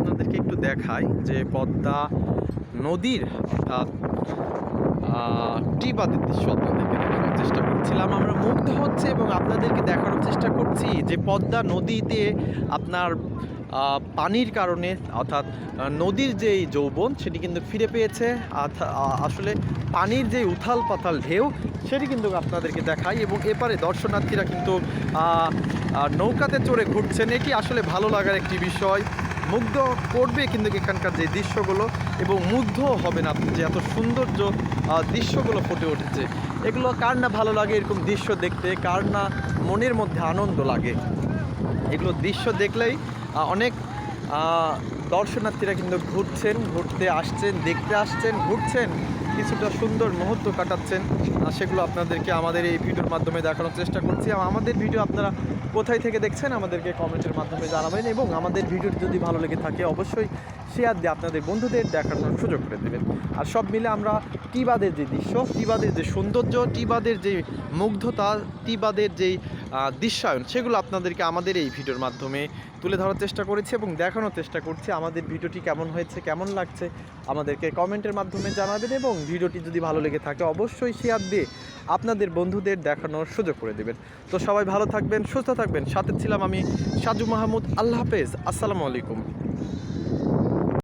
আপনাদেরকে একটু দেখাই যে পদ্মা নদীর অর্থাৎ আহ, টিবাদের দৃশ্য আপনাদেরকে দেখানোর চেষ্টা করছিলাম। আমরা মুগ্ধ হচ্ছে এবং আপনাদেরকে দেখানোর চেষ্টা করছি যে পদ্মা নদীতে আপনার পানির কারণে অর্থাৎ নদীর যেই যৌবন সেটি কিন্তু ফিরে পেয়েছে। আসলে পানির যে উথাল পাতাল ঢেউ সেটি কিন্তু আপনাদেরকে দেখাই এবং এপারে দর্শনার্থীরা কিন্তু নৌকাতে চড়ে ঘুরছেন। এটি আসলে ভালো লাগার একটি বিষয়। মুগ্ধ করবে কিন্তু এখানকার যে দৃশ্যগুলো এবং মুগ্ধ হবে না যে এত সৌন্দর্য দৃশ্যগুলো ফুটে উঠেছে। এগুলো কার না ভালো লাগে এরকম দৃশ্য দেখতে? কার না মনের মধ্যে আনন্দ লাগে? এগুলো দৃশ্য দেখলেই অনেক দর্শনার্থীরা কিন্তু ঘুরছেন, ঘুরতে আসছেন, দেখতে আসছেন, ঘুরছেন। কিছুটা সুন্দর মুহূর্ত কাটাচ্ছেন সেগুলো আপনাদেরকে আমাদের এই ভিডিওর মাধ্যমে দেখানোর চেষ্টা করছি। আমাদের ভিডিও আপনারা কোথায় থেকে দেখছেন, আমাদেরকে কমেন্টের মাধ্যমে জানাবেন এবং আমাদের ভিডিও যদি ভালো লেগে থাকে, অবশ্যই শেয়ার দিয়ে আপনাদের বন্ধুদের দেখানোর সুযোগ করে দেবেন। আর সব মিলে আমরা টিবাদের যে দৃশ্য, টিবাদের যে সৌন্দর্য, টিবাদের যে মুগ্ধতা, টিবাদের যেই দৃশ্যায়ন, সেগুলো আপনাদেরকে আমাদের এই ভিডিওর মাধ্যমে তুলে ধরার চেষ্টা করেছি এবং দেখানোর চেষ্টা করছি। আমাদের ভিডিওটি কেমন হয়েছে, কেমন লাগছে, আমাদেরকে কমেন্টের মাধ্যমে জানাবেন এবং ভিডিওটি যদি ভালো লেগে থাকে, অবশ্যই শেয়ার দিয়ে আপনাদের বন্ধুদের দেখানোর সুযোগ করে দেবেন। তো সবাই ভালো থাকবেন, সুস্থ থাকবেন। সাথে ছিলাম আমি সাজু মাহমুদ। আল্লাহ হাফেজ। আসসালামু আলাইকুম।